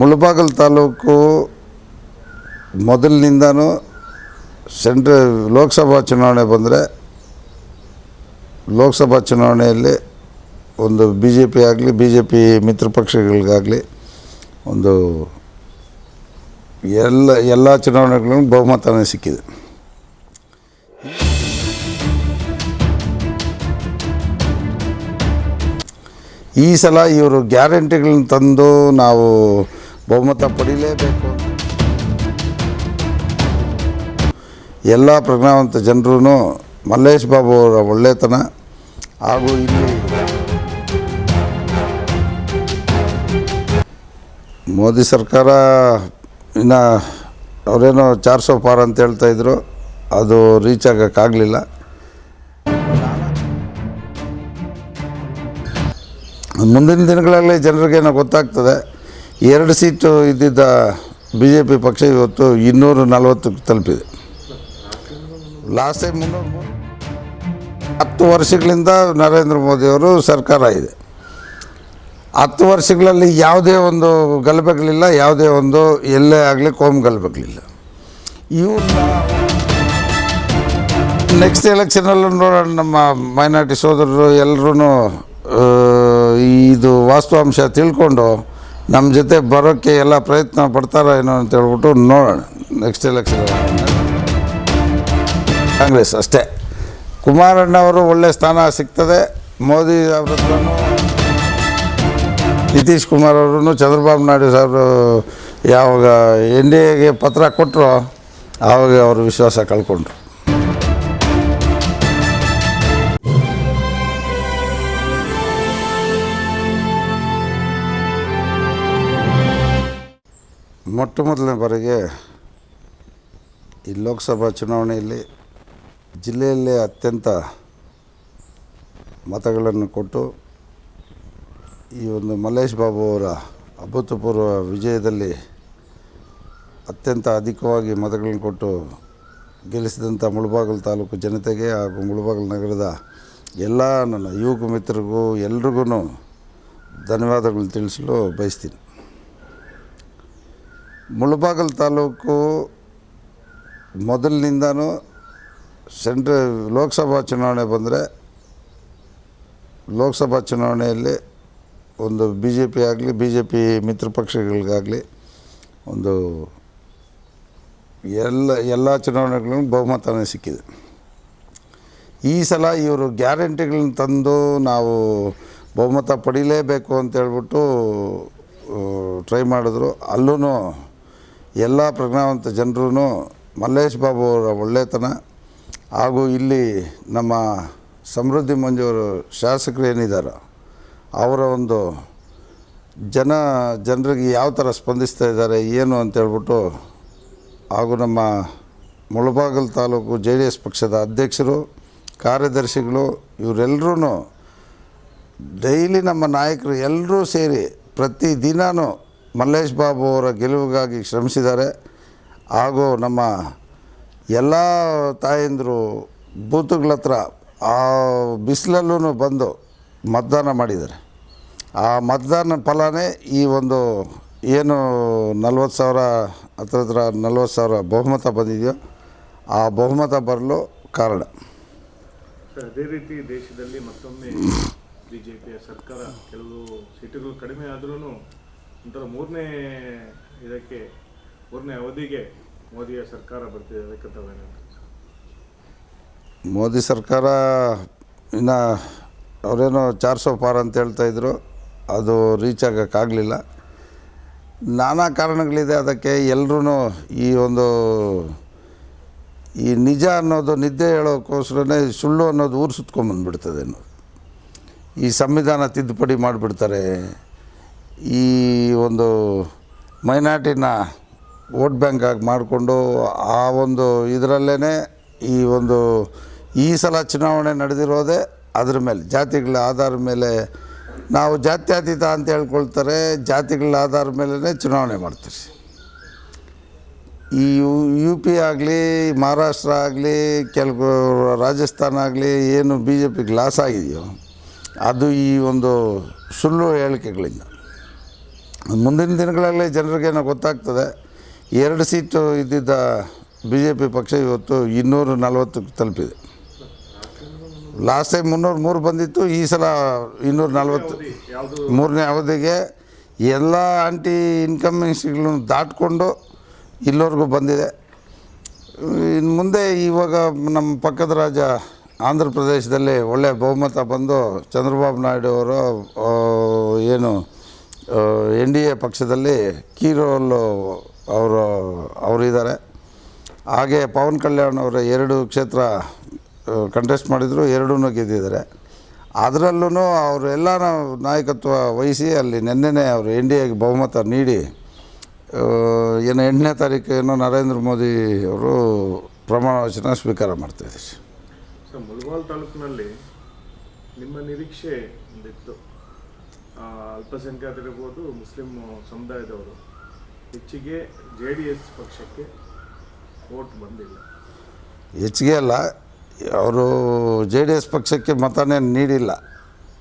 ಮುಳಬಾಗಲ್ ತಾಲೂಕು ಮೊದಲಿನಿಂದನೂ ಸೆಂಟ್ರ ಲೋಕಸಭಾ ಚುನಾವಣೆ ಬಂದರೆ ಲೋಕಸಭಾ ಚುನಾವಣೆಯಲ್ಲಿ ಒಂದು ಬಿ ಜೆ ಪಿ ಆಗಲಿ ಬಿ ಜೆ ಪಿ ಮಿತ್ರ ಪಕ್ಷಗಳಿಗಾಗಲಿ ಒಂದು ಎಲ್ಲ ಎಲ್ಲ ಚುನಾವಣೆಗಳಿಗೂ ಬಹುಮತನೇ ಸಿಕ್ಕಿದೆ. ಈ ಸಲ ಇವರು ಗ್ಯಾರಂಟಿಗಳನ್ನ ತಂದು ನಾವು ಬಹುಮತ ಪಡೀಲೇಬೇಕು. ಎಲ್ಲ ಪ್ರಜ್ಞಾವಂತ ಜನರೂ ಮಲ್ಲೇಶ್ ಬಾಬು ಅವರ ಒಳ್ಳೆತನ. ಹಾಗೂ ಇಲ್ಲಿ ಮೋದಿ ಸರ್ಕಾರ ಇನ್ನು ಅವರೇನೋ ಚಾರ್ ಸೋ ಪಾರ್ ಅಂತ ಹೇಳ್ತಾ ಇದ್ರು. ಅದು ರೀಚ್ ಆಗೋಕ್ಕಾಗಲಿಲ್ಲ. ಮುಂದಿನ ದಿನಗಳಲ್ಲಿ ಜನರಿಗೇನೋ ಗೊತ್ತಾಗ್ತದೆ. ಎರಡು ಸೀಟು ಇದ್ದಿದ್ದ ಬಿ ಜೆ ಪಿ ಪಕ್ಷ ಇವತ್ತು ಇನ್ನೂರು ನಲವತ್ತಕ್ಕೆ ತಲುಪಿದೆ. ಲಾಸ್ಟ್ ಟೈಮ್ ಮುನ್ನೂರು ಹತ್ತು ವರ್ಷಗಳಿಂದ ನರೇಂದ್ರ ಮೋದಿಯವರು ಸರ್ಕಾರ ಇದೆ. ಹತ್ತು ವರ್ಷಗಳಲ್ಲಿ ಯಾವುದೇ ಒಂದು ಗಲಭೆಗಳಿಲ್ಲ, ಯಾವುದೇ ಒಂದು ಎಲ್ಲೇ ಆಗಲಿ ಕೋಮ್ ಗಲಭೆಗಳಿಲ್ಲ. ಇವ್ರನ್ನ ನೆಕ್ಸ್ಟ್ ಎಲೆಕ್ಷನಲ್ಲೂ ನೋಡೋಣ, ನಮ್ಮ ಮೈನಾರಿಟಿ ಸೋದರರು ಎಲ್ಲರೂ ಇದು ವಾಸ್ತವಾಂಶ ತಿಳ್ಕೊಂಡು ನಮ್ಮ ಜೊತೆ ಬರೋಕ್ಕೆ ಎಲ್ಲ ಪ್ರಯತ್ನ ಪಡ್ತಾರೋ ಏನೋ ಅಂತ ಹೇಳ್ಬಿಟ್ಟು ನೋಡೋಣ ನೆಕ್ಸ್ಟ್ ಎಲೆಕ್ಷನ್ ಕಾಂಗ್ರೆಸ್ ಅಷ್ಟೇ. ಕುಮಾರಣ್ಣವರು ಒಳ್ಳೆ ಸ್ಥಾನ ಸಿಗ್ತದೆ. ಮೋದಿ ಅವ್ರ ನಿತೀಶ್ ಕುಮಾರ್ ಅವರು ಚಂದ್ರಬಾಬು ನಾಯ್ಡು ಸಾಹೇಬರು ಯಾವಾಗ ಎನ್ ಡಿ ಎಗೆ ಪತ್ರ ಕೊಟ್ಟರು ಆವಾಗ ಅವರು ವಿಶ್ವಾಸ ಕಳ್ಕೊಂಡ್ರು. ಮೊಟ್ಟ ಮೊದಲನೇ ಬಾರಿಗೆ ಈ ಲೋಕಸಭಾ ಚುನಾವಣೆಯಲ್ಲಿ ಜಿಲ್ಲೆಯಲ್ಲೇ ಅತ್ಯಂತ ಮತಗಳನ್ನು ಕೊಟ್ಟು ಈ ಒಂದು ಮಲ್ಲೇಶ್ ಬಾಬು ಅವರ ಅಭೂತಪೂರ್ವ ವಿಜಯದಲ್ಲಿ ಅತ್ಯಂತ ಅಧಿಕವಾಗಿ ಮತಗಳನ್ನು ಕೊಟ್ಟು ಗೆಲ್ಲಿಸಿದಂಥ ಮುಳಬಾಗಿಲು ತಾಲೂಕು ಜನತೆಗೆ ಹಾಗೂ ಮುಳಬಾಗಿಲು ನಗರದ ಎಲ್ಲ ನನ್ನ ಯುವಕ ಮಿತ್ರರಿಗೂ ಎಲ್ರಿಗೂ ಧನ್ಯವಾದಗಳು ತಿಳಿಸಲು ಬಯಸ್ತೀನಿ. ಮುಳಬಾಗಿಲು ತಾಲೂಕು ಮೊದಲಿನಿಂದನೂ ಸೆಂಟ್ರ ಲೋಕಸಭಾ ಚುನಾವಣೆ ಬಂದರೆ ಲೋಕಸಭಾ ಚುನಾವಣೆಯಲ್ಲಿ ಒಂದು ಬಿ ಜೆ ಪಿ ಆಗಲಿ ಬಿ ಜೆ ಪಿ ಮಿತ್ರ ಪಕ್ಷಗಳಿಗಾಗಲಿ ಒಂದು ಎಲ್ಲ ಎಲ್ಲ ಚುನಾವಣೆಗಳಿಗೂ ಬಹುಮತನೇ ಸಿಕ್ಕಿದೆ. ಈ ಸಲ ಇವರು ಗ್ಯಾರಂಟಿಗಳನ್ನ ತಂದು ನಾವು ಬಹುಮತ ಪಡೀಲೇಬೇಕು ಅಂತ ಹೇಳ್ಬಿಟ್ಟು ಟ್ರೈ ಮಾಡಿದ್ರು. ಅಲ್ಲೂ ಎಲ್ಲ ಪ್ರಜ್ಞಾವಂತ ಜನರೂ ಮಲ್ಲೇಶ್ ಬಾಬು ಅವರ ಒಳ್ಳೆತನ ಹಾಗೂ ಇಲ್ಲಿ ನಮ್ಮ ಸಮೃದ್ಧಿ ಮಂಜೂರು ಶಾಸಕರು ಏನಿದ್ದಾರೋ ಅವರ ಒಂದು ಜನ ಜನರಿಗೆ ಯಾವ ಥರ ಸ್ಪಂದಿಸ್ತಾ ಇದ್ದಾರೆ, ಏನು ಅಂತೇಳ್ಬಿಟ್ಟು ಹಾಗೂ ನಮ್ಮ Mulbagal taluk J D S ಪಕ್ಷದ ಅಧ್ಯಕ್ಷರು, ಕಾರ್ಯದರ್ಶಿಗಳು ಇವರೆಲ್ಲರೂ ಡೈಲಿ ನಮ್ಮ ನಾಯಕರು ಎಲ್ಲರೂ ಸೇರಿ ಪ್ರತಿ ದಿನವೂ ಮಲ್ಲೇಶ್ ಬಾಬು ಅವರ ಗೆಲುವಿಗಾಗಿ ಶ್ರಮಿಸಿದ್ದಾರೆ. ಹಾಗೂ ನಮ್ಮ ಎಲ್ಲ ತಾಯಂದರು ಬೂತುಗಳ ಹತ್ರ ಆ ಬಿಸಿಲಲ್ಲೂ ಬಂದು ಮತದಾನ ಮಾಡಿದ್ದಾರೆ. ಆ ಮತದಾನ ಫಲನೇ ಈ ಒಂದು ಏನು ನಲ್ವತ್ತು ಸಾವಿರ ಹತ್ರ ಹತ್ರ ನಲ್ವತ್ತು ಸಾವಿರ ಬಹುಮತ ಬಂದಿದೆಯೋ ಆ ಬಹುಮತ ಬರಲು ಕಾರಣ. ಅದೇ ರೀತಿ ದೇಶದಲ್ಲಿ ಮತ್ತೊಮ್ಮೆ ಬಿಜೆಪಿಯ ಸರ್ಕಾರ ಕೆಲವು ಸೀಟುಗಳು ಕಡಿಮೆ ಆದ್ರೂ ಒಂಥರ ಮೂರನೇ ಇದಕ್ಕೆ, ಮೂರನೇ ಅವಧಿಗೆ ಮೋದಿಯ ಸರ್ಕಾರ ಬರ್ತಿದೆ, ಅದಕ್ಕೆ ತಾವೇನಂತ ಮೋದಿ ಸರ್ಕಾರ ಇನ್ನು ಅವರೇನೋ ಚಾರ್ ಸೋ ಪಾರ್ ಅಂತ ಹೇಳ್ತಾ ಇದ್ರು, ಅದು ರೀಚ್ ಆಗೋಕ್ಕಾಗಲಿಲ್ಲ ನಾನಾ ಕಾರಣಗಳಿದೆ ಅದಕ್ಕೆ ಎಲ್ಲರೂ ಈ ಒಂದು ಈ ನಿಜ ಅನ್ನೋದು, ನಿದ್ದೆ ಹೇಳೋಕ್ಕೋಸ್ಕರನೇ ಸುಳ್ಳು ಅನ್ನೋದು ಊರು ಸುತ್ಕೊಂಬಂದ್ಬಿಡ್ತದೆ ಅನ್ನೋದು. ಈ ಸಂವಿಧಾನ ತಿದ್ದುಪಡಿ ಮಾಡಿಬಿಡ್ತಾರೆ ಈ ಒಂದು ಮೈನಾರಿಟಿನ ವೋಟ್ ಬ್ಯಾಂಕ್ ಆಗಿ ಮಾಡಿಕೊಂಡು ಆ ಒಂದು ಇದರಲ್ಲೇ ಈ ಒಂದು ಈ ಸಲ ಚುನಾವಣೆ ನಡೆದಿರೋದೇ ಅದ್ರ ಮೇಲೆ. ಜಾತಿಗಳ ಆಧಾರ ಮೇಲೆ ನಾವು ಜಾತ್ಯತೀತ ಅಂತ ಹೇಳ್ಕೊಳ್ತಾರೆ, ಜಾತಿಗಳ ಆಧಾರ ಮೇಲೇ ಚುನಾವಣೆ ಮಾಡ್ತೀರಿ. ಈ ಯು ಯು ಪಿ ಆಗಲಿ, ಮಹಾರಾಷ್ಟ್ರ ಆಗಲಿ ಕೆಲವು ರಾಜಸ್ಥಾನ ಆಗಲಿ ಏನು ಬಿ ಜೆ ಪಿಗೆ ಲಾಸ್ ಆಗಿದೆಯೋ, ಅದು ಈ ಒಂದು ಸುಳ್ಳು ಹೇಳಿಕೆಗಳಿಂದ. ಮುಂದಿನ ದಿನಗಳಲ್ಲಿ ಜನರಿಗೇನೋ ಗೊತ್ತಾಗ್ತದೆ, ಎರಡು ಸೀಟು ಇದ್ದಿದ್ದ ಬಿ ಜೆ ಪಿ ಪಕ್ಷ ಇವತ್ತು ಇನ್ನೂರು ನಲ್ವತ್ತಕ್ಕೆ ತಲುಪಿದೆ. ಲಾಸ್ಟ್ ಟೈಮ್ ಮುನ್ನೂರು ಮೂರು ಬಂದಿತ್ತು, ಈ ಸಲ ಇನ್ನೂರ ನಲ್ವತ್ತು. ಮೂರನೇ ಅವಧಿಗೆ ಎಲ್ಲ ಆಂಟಿ ಇನ್ಕಮಿಂಗ್ಸ್ಗಳನ್ನು ದಾಟ್ಕೊಂಡು ಇಲ್ಲಿವರೆಗೂ ಬಂದಿದೆ. ಇನ್ನು ಮುಂದೆ ಇವಾಗ ನಮ್ಮ ಪಕ್ಕದ ರಾಜ ಆಂಧ್ರ ಪ್ರದೇಶದಲ್ಲಿ ಒಳ್ಳೆಯ ಬಹುಮತ ಬಂದು ಚಂದ್ರಬಾಬು ನಾಯ್ಡು ಅವರು ಏನು ಎನ್ ಡಿ ಎ ಪಕ್ಷದಲ್ಲಿ ಕೀ ರೋಲ್ ಅವರು, ಅವರಿದ್ದಾರೆ. ಹಾಗೆ ಪವನ್ ಕಲ್ಯಾಣ್ ಅವರ ಎರಡು ಕ್ಷೇತ್ರ ಕಂಟೆಸ್ಟ್ ಮಾಡಿದರು ಎರಡೂ ಗೆದ್ದಿದ್ದಾರೆ. ಅದರಲ್ಲೂ ಅವರೆಲ್ಲ ನಾಯಕತ್ವ ವಹಿಸಿ ಅಲ್ಲಿ ನಿನ್ನೆನೇ ಅವರು ಎನ್ ಡಿ ಎಗೆ ಬಹುಮತ ನೀಡಿ ಏನು ಎಂಟನೇ ತಾರೀಕು ಏನೋ ನರೇಂದ್ರ ಮೋದಿ ಅವರು ಪ್ರಮಾಣ ವಚನ ಸ್ವೀಕಾರ ಮಾಡ್ತಾಯಿದ್ದಾರೆ ಸರ್ ಮುಳುಗಾಲ್ ತಾಲೂಕಿನಲ್ಲಿ ನಿಮ್ಮ ನಿರೀಕ್ಷೆ ಒಂದಿತ್ತು. ಅಲ್ಪಸಂಖ್ಯಾತರಿರ್ಬೋದು ಮುಸ್ಲಿಂ ಸಮುದಾಯದವರು ಹೆಚ್ಚಿಗೆ ಜೆ ಡಿ ಎಸ್ ಪಕ್ಷಕ್ಕೆ ವೋಟ್ ಬಂದಿಲ್ಲ. ಹೆಚ್ಚಿಗೆ ಅಲ್ಲ, ಅವರು ಜೆ ಡಿ ಎಸ್ ಪಕ್ಷಕ್ಕೆ ಮತನೇ ನೀಡಿಲ್ಲ.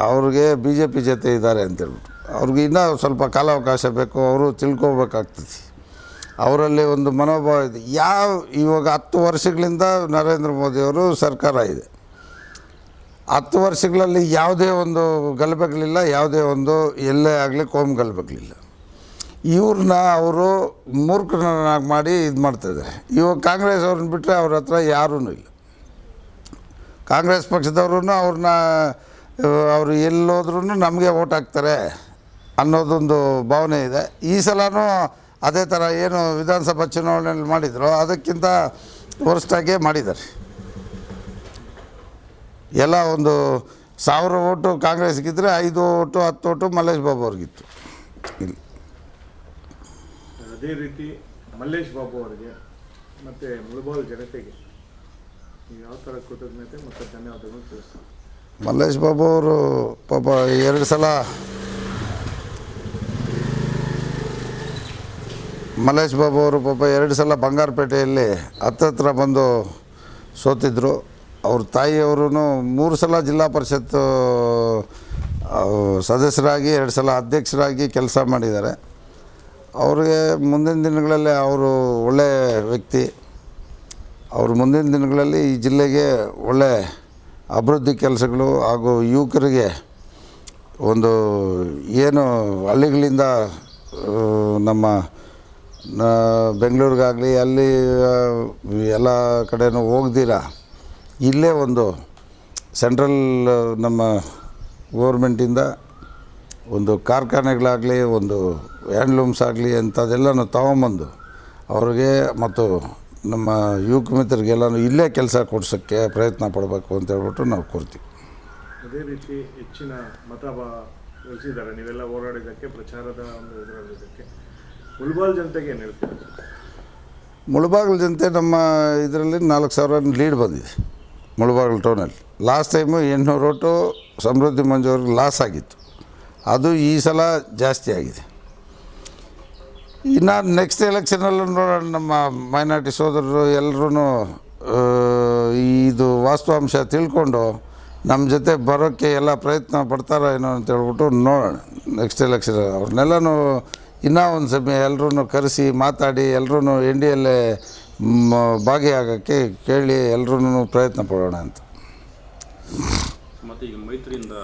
ಅವ್ರಿಗೆ ಬಿ ಜೆ ಪಿ ಜೊತೆ ಇದ್ದಾರೆ ಅಂತೇಳ್ಬಿಟ್ಟು ಅವ್ರಿಗೆ ಇನ್ನೂ ಸ್ವಲ್ಪ ಕಾಲಾವಕಾಶ ಬೇಕು, ಅವರು ತಿಳ್ಕೊಬೇಕಾಗ್ತದೆ. ಅವರಲ್ಲಿ ಒಂದು ಮನೋಭಾವ ಇದೆ. ಯಾವ, ಇವಾಗ ಹತ್ತು ವರ್ಷಗಳಿಂದ ನರೇಂದ್ರ ಮೋದಿಯವರು ಸರ್ಕಾರ ಇದೆ. ಹತ್ತು ವರ್ಷಗಳಲ್ಲಿ ಯಾವುದೇ ಒಂದು ಗಲಭೆಗಳಿಲ್ಲ, ಯಾವುದೇ ಒಂದು ಎಲ್ಲೇ ಆಗಲಿ ಕೋಮ್ ಗಲಭೆಗಳಿಲ್ಲ. ಇವ್ರನ್ನ ಅವರು ಮೂರ್ಖನಾಗಿ ಮಾಡಿ ಇದು ಮಾಡ್ತಾಯಿದ್ದಾರೆ ಇವಾಗ ಕಾಂಗ್ರೆಸ್ ಅವ್ರನ್ನ ಬಿಟ್ಟರೆ ಅವ್ರ ಹತ್ರ ಯಾರೂ ಇಲ್ಲ. ಕಾಂಗ್ರೆಸ್ ಪಕ್ಷದವ್ರೂ ಅವ್ರನ್ನ, ಅವರು ಎಲ್ಲೋದ್ರೂ ನಮಗೆ ಓಟ್ ಹಾಕ್ತಾರೆ ಅನ್ನೋದೊಂದು ಭಾವನೆ ಇದೆ. ಈ ಸಲನೂ ಅದೇ ಥರ ಏನು ವಿಧಾನಸಭಾ ಚುನಾವಣೆಯಲ್ಲಿ ಮಾಡಿದ್ರು ಅದಕ್ಕಿಂತ ವರ್ಸ್ಟಾಗೇ ಮಾಡಿದ್ದಾರೆ. ಎಲ್ಲ ಒಂದು ಸಾವಿರ ಓಟು ಕಾಂಗ್ರೆಸ್ಗಿದ್ರೆ ಐದು ಓಟು ಹತ್ತು ಓಟು ಮಲ್ಲೇಶ್ ಬಾಬು ಅವ್ರಿಗಿತ್ತು. ಇಲ್ಲಿ. ಅದೇ ರೀತಿ ಮಲ್ಲೇಶ್ ಬಾಬು ಅವರಿಗೆ ಮತ್ತು ಮುಳಬಾಲ್ ಜನತೆಗೆ ಯಾವ ಥರ ಕೃತಜ್ಞತೆ ಮತ್ತು ಧನ್ಯವಾದಗಳು ತಿಳಿಸ್ತಾರೆ ಮಲ್ಲೇಶ್ ಬಾಬು ಅವರು ಪಾಪ ಎರಡು ಸಲ ಮಲ್ಲೇಶ್ ಬಾಬು ಅವರು ಪಾಪ ಎರಡು ಸಲ ಬಂಗಾರಪೇಟೆಯಲ್ಲಿ ಹತ್ತತ್ರ ಬಂದು ಸೋತಿದ್ದರು ಅವ್ರ ತಾಯಿಯವರು ಮೂರು ಸಲ ಜಿಲ್ಲಾ ಪರಿಷತ್ ಸದಸ್ಯರಾಗಿ, ಎರಡು ಸಲ ಅಧ್ಯಕ್ಷರಾಗಿ ಕೆಲಸ ಮಾಡಿದ್ದಾರೆ. ಅವ್ರಿಗೆ ಮುಂದಿನ ದಿನಗಳಲ್ಲಿ ಅವರು ಒಳ್ಳೆಯ ವ್ಯಕ್ತಿ. ಅವರು ಮುಂದಿನ ದಿನಗಳಲ್ಲಿ ಈ ಜಿಲ್ಲೆಗೆ ಒಳ್ಳೆ ಅಭಿವೃದ್ಧಿ ಕೆಲಸಗಳು ಹಾಗೂ ಯುವಕರಿಗೆ ಒಂದು ಏನು ಹಳ್ಳಿಗಳಿಂದ ನಮ್ಮ ಬೆಂಗಳೂರಿಗಾಗಲಿ, ಅಲ್ಲಿ ಎಲ್ಲ ಕಡೆಯೂ ಹೋಗ್ದಿರ? ಇಲ್ಲೇ ಒಂದು ಸೆಂಟ್ರಲ್ ನಮ್ಮ ಗೋರ್ಮೆಂಟಿಂದ ಒಂದು ಕಾರ್ಖಾನೆಗಳಾಗಲಿ ಒಂದು ಹ್ಯಾಂಡ್ಲೂಮ್ಸ್ ಆಗಲಿ ಅಂಥದ್ದೆಲ್ಲನೂ ತಗೊಂಬಂದು ಅವ್ರಿಗೆ ಮತ್ತು ನಮ್ಮ ಯುವಕ ಮಿತ್ರರಿಗೆಲ್ಲನೂ ಇಲ್ಲೇ ಕೆಲಸ ಕೊಡ್ಸೋಕ್ಕೆ ಪ್ರಯತ್ನ ಪಡಬೇಕು ಅಂತ ಹೇಳ್ಬಿಟ್ಟು ನಾವು ಕೊಡ್ತೀವಿ ಅದೇ ರೀತಿ ಹೆಚ್ಚಿನ ಮತ ಬಾ ಗಳಿಸಿದ್ದಾರೆ ನೀವೆಲ್ಲ ಹೋರಾಡಿದ್ದಕ್ಕೆ ಪ್ರಚಾರದ ಒಂದು ಇದರಲ್ಲಿದ್ದಕ್ಕೆ. ಮುಳಬಾಲ್ ಜನತೆಗೆ ಏನು ಹೇಳ್ತೀರಾ? ಮುಳುಬಾಗಿಲು ಜನತೆ ನಮ್ಮ ಇದರಲ್ಲಿ ನಾಲ್ಕು ಸಾವಿರ ಲೀಡ್ ಬಂದಿದೆ. ಮುಳಬಾಗಿಲು ಟೌನಲ್ಲಿ ಲಾಸ್ಟ್ ಟೈಮು ಎಂಟುನೂರು ಓಟು ಸಮೃದ್ಧಿ ಮಂಜೂರು ಲಾಸ್ ಆಗಿತ್ತು. ಅದು ಈ ಸಲ ಜಾಸ್ತಿ ಆಗಿದೆ. ಇನ್ನು ನೆಕ್ಸ್ಟ್ ಎಲೆಕ್ಷನಲ್ಲೂ ನೋಡೋಣ ನಮ್ಮ ಮೈನಾರಿಟಿ ಸೋದರರು ಎಲ್ಲರೂ ಇದು ವಾಸ್ತವಾಂಶ ತಿಳ್ಕೊಂಡು ನಮ್ಮ ಜೊತೆ ಬರೋಕ್ಕೆ ಎಲ್ಲ ಪ್ರಯತ್ನ ಪಡ್ತಾರೋ ಏನೋ ಅಂತ ಹೇಳ್ಬಿಟ್ಟು ನೋಡೋಣ. ನೆಕ್ಸ್ಟ್ ಎಲೆಕ್ಷನ್ ಅವ್ರನ್ನೆಲ್ಲನೂ ಇನ್ನೂ ಒಂದು ಸಮಯ ಎಲ್ಲರೂ ಕರೆಸಿ ಮಾತಾಡಿ ಎಲ್ಲರೂ ಎನ್ ಡಿ ಭಾಗಿಯಾಗೋಕ್ಕೆ ಕೇಳಿ ಎಲ್ಲರೂ ಪ್ರಯತ್ನ ಪಡೋಣ ಅಂತ. ಮತ್ತು ಈಗ ಮೈತ್ರಿಯಿಂದ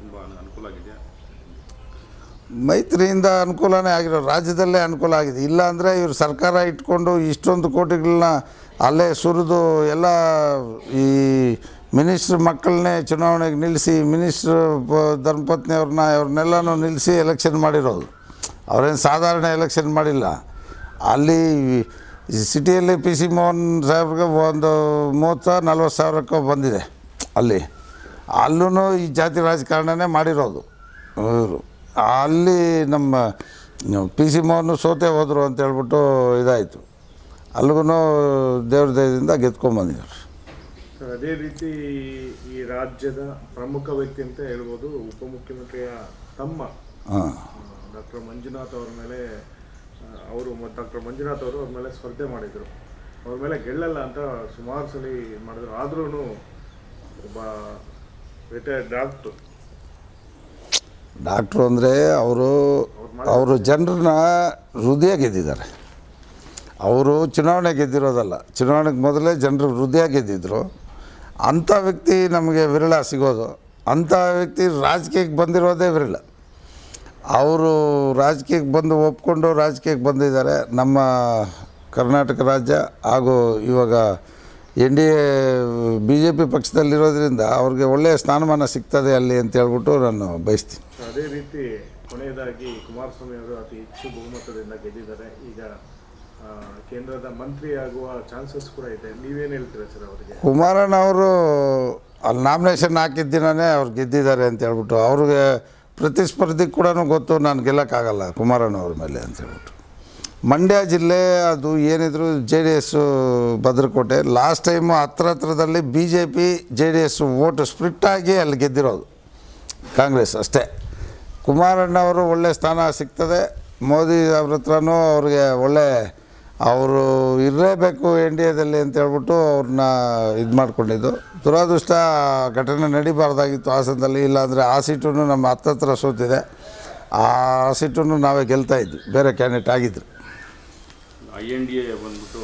ತುಂಬ ಅನುಕೂಲ ಆಗಿದೆ. ಮೈತ್ರಿಯಿಂದ ಅನುಕೂಲನೇ ಆಗಿರೋ ರಾಜ್ಯದಲ್ಲೇ ಅನುಕೂಲ ಆಗಿದೆ. ಇಲ್ಲ ಅಂದರೆ ಇವರು ಸರ್ಕಾರ ಇಟ್ಕೊಂಡು ಇಷ್ಟೊಂದು ಕೋಟಿಗಳನ್ನ ಅಲ್ಲೇ ಸುರಿದು ಎಲ್ಲ ಈ ಮಿನಿಸ್ಟ್ರ್ ಮಕ್ಕಳನ್ನೇ ಚುನಾವಣೆಗೆ ನಿಲ್ಲಿಸಿ ಮಿನಿಸ್ಟ್ರ್ ಧರ್ಮಪತ್ನಿ ಅವ್ರನ್ನ ಅವ್ರನ್ನೆಲ್ಲನೂ ನಿಲ್ಲಿಸಿ ಎಲೆಕ್ಷನ್ ಮಾಡಿರೋದು. ಅವರೇನು ಸಾಧಾರಣ ಎಲೆಕ್ಷನ್ ಮಾಡಿಲ್ಲ. ಅಲ್ಲಿ ಸಿಟಿಯಲ್ಲಿ ಪಿ ಸಿ ಮೋಹನ್ ಸಾಹೇಬ್ರಿಗೆ ಒಂದು ಮೂವತ್ತು ಸಾವಿರ ನಲ್ವತ್ತು ಸಾವಿರಕ್ಕೂ ಬಂದಿದೆ ಅಲ್ಲಿ. ಅಲ್ಲೂ ಈ ಜಾತಿ ರಾಜಕಾರಣನೇ ಮಾಡಿರೋದು. ಇವರು. ಅಲ್ಲಿ ನಮ್ಮ ಪಿ ಸಿ ಮೋಹನ್ ಸೋತೆ ಹೋದರು ಅಂತ ಹೇಳ್ಬಿಟ್ಟು ಇದಾಯಿತು. ಅಲ್ಲಿಗೂ ದೇವ್ರ ದಯದಿಂದ ಗೆದ್ಕೊಂಬಂದಿದ್ದಾರೆ ಸರ್ ಅದೇ ರೀತಿ ಈ ರಾಜ್ಯದ ಪ್ರಮುಖ ವ್ಯಕ್ತಿ ಅಂತ ಹೇಳ್ಬೋದು ಉಪಮುಖ್ಯಮಂತ್ರಿಯ ತಮ್ಮ ಹಾಂ. ಡಾಕ್ಟರ್ ಮಂಜುನಾಥ್ ಅವರ ಮೇಲೆ ಅವರು ಡಾಕ್ಟರ್ ಮಂಜುನಾಥ್ ಅವರು ಅವ್ರ ಮೇಲೆ ಸ್ಪರ್ಧೆ ಮಾಡಿದರು. ಅವ್ರ ಮೇಲೆ ಗೆಲ್ಲಲ್ಲ ಅಂತ ಸುಮಾರು ಸಲ ಇದ್ ಮಾಡಿದ್ರು. ಆದ್ರೂ ಒಬ್ಬ ರಿಟೈರ್ಡ್ ಡಾಕ್ಟ್ರು ಡಾಕ್ಟ್ರು ಅಂದರೆ ಅವರು ಅವರು ಜನರನ್ನ ಹೃದಯ ಗೆದ್ದಿದ್ದಾರೆ. ಅವರು ಚುನಾವಣೆ ಗೆದ್ದಿರೋದಲ್ಲ. ಚುನಾವಣೆಗೆ ಮೊದಲೇ ಜನರು ಹೃದಯ ಗೆದ್ದಿದ್ರು. ಅಂಥ ವ್ಯಕ್ತಿ ನಮಗೆ ವಿರಳ ಸಿಗೋದು. ಅಂಥ ವ್ಯಕ್ತಿ ರಾಜಕೀಯಕ್ಕೆ ಬಂದಿರೋದೇ ವಿರಳ. ಅವರು ರಾಜಕೀಯಕ್ಕೆ ಬಂದು ಒಪ್ಪಿಕೊಂಡು ರಾಜಕೀಯಕ್ಕೆ ಬಂದಿದ್ದಾರೆ. ನಮ್ಮ ಕರ್ನಾಟಕ ರಾಜ್ಯ ಹಾಗೂ ಇವಾಗ N D A B J P ಪಕ್ಷದಲ್ಲಿರೋದ್ರಿಂದ ಅವ್ರಿಗೆ ಒಳ್ಳೆಯ ಸ್ಥಾನಮಾನ ಸಿಗ್ತದೆ ಅಲ್ಲಿ ಅಂತ ಹೇಳ್ಬಿಟ್ಟು ನಾನು ಬಯಸ್ತೀನಿ. ಅದೇ ರೀತಿ ಕೊನೆಯದಾಗಿ ಕುಮಾರಸ್ವಾಮಿ ಅವರು ಅತಿ ಹೆಚ್ಚು ಬಹುಮತದಿಂದ ಗೆದ್ದಿದ್ದಾರೆ. ಈಗ ಕೇಂದ್ರದ ಮಂತ್ರಿ ಆಗುವ ಚಾನ್ಸಸ್ ಕೂಡ ಇದೆ. ನೀವೇನು ಹೇಳ್ತೀರಾ ಸರ್ ಅವರಿಗೆ? ಕುಮಾರಣ್ಣ ಅವರು ಅಲ್ಲಿ ನಾಮಿನೇಷನ್ ಹಾಕಿದ ದಿನವೇ ಅವ್ರು ಗೆದ್ದಿದ್ದಾರೆ ಅಂತ ಹೇಳ್ಬಿಟ್ಟು ಅವ್ರಿಗೆ ಪ್ರತಿಸ್ಪರ್ಧಿ ಕೂಡ ಗೊತ್ತು, ನಾನು ಗೆಲ್ಲಕ್ಕಾಗಲ್ಲ ಕುಮಾರಣ್ಣ ಅವ್ರ ಮೇಲೆ ಅಂತ ಹೇಳ್ಬಿಟ್ಟು. ಮಂಡ್ಯ ಜಿಲ್ಲೆ ಅದು ಏನಿದ್ರು ಜೆ ಡಿ ಎಸ್ಸು ಭದ್ರಕೋಟೆ ಲಾಸ್ಟ್ ಟೈಮು ಹತ್ರ ಹತ್ರದಲ್ಲಿ B J P, J D S vote ಸ್ಪ್ಲಿಟ್ಟಾಗಿ ಅಲ್ಲಿ ಗೆದ್ದಿರೋದು, ಕಾಂಗ್ರೆಸ್ ಅಷ್ಟೇ. ಕುಮಾರಣ್ಣವರು ಒಳ್ಳೆ ಸ್ಥಾನ ಸಿಗ್ತದೆ, ಮೋದಿ ಅವ್ರ ಹತ್ರನೂ ಅವ್ರಿಗೆ ಒಳ್ಳೆ ಅವರು ಇರಲೇಬೇಕು ಎನ್ ಡಿ ಎದಲ್ಲಿ ಅಂತ ಹೇಳ್ಬಿಟ್ಟು ಅವ್ರನ್ನ ಇದು ಮಾಡಿಕೊಂಡಿದ್ದು. ದುರಾದೃಷ್ಟ ಘಟನೆ ನಡಿಬಾರ್ದಾಗಿತ್ತು ಹಾಸನದಲ್ಲಿ ಇಲ್ಲಾಂದರೆ ಆ ಸೀಟು ನಮ್ಮ ಹತ್ತತ್ರ ಸೋತಿದೆ. ಆ ಸೀಟನ್ನು ನಾವೇ ಗೆಲ್ತಾ ಇದ್ವಿ ಬೇರೆ ಕ್ಯಾಂಡಿಡೇಟ್ ಆಗಿದ್ರು. ಐ ಎನ್ ಡಿ ಎ ಬಂದ್ಬಿಟ್ಟು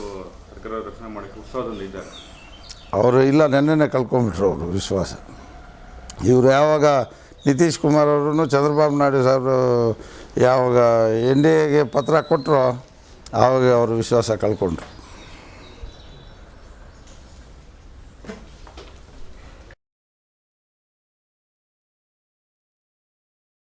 ಸರ್ಕಾರ ರಕ್ಷಣೆ ಮಾಡೋಕ್ಕೆ ಉತ್ಸಾಹದಲ್ಲಿ ಇದ್ದಾರೆ. ಅವರು ಇಲ್ಲ ನೆನ್ನೆನೇ ಕಳ್ಕೊಂಬಿಟ್ರು ಅವರು ವಿಶ್ವಾಸ. ಇವರು ಯಾವಾಗ ನಿತೀಶ್ ಕುಮಾರ್ ಅವರು ಚಂದ್ರಬಾಬು ನಾಯ್ಡು ಸರ್ ಯಾವಾಗ ಎನ್ ಡಿ ಎಗೆ ಪತ್ರ ಕೊಟ್ಟರು ಆವಾಗ ಅವರು ವಿಶ್ವಾಸ ಕಳ್ಕೊಂಡ್ರು.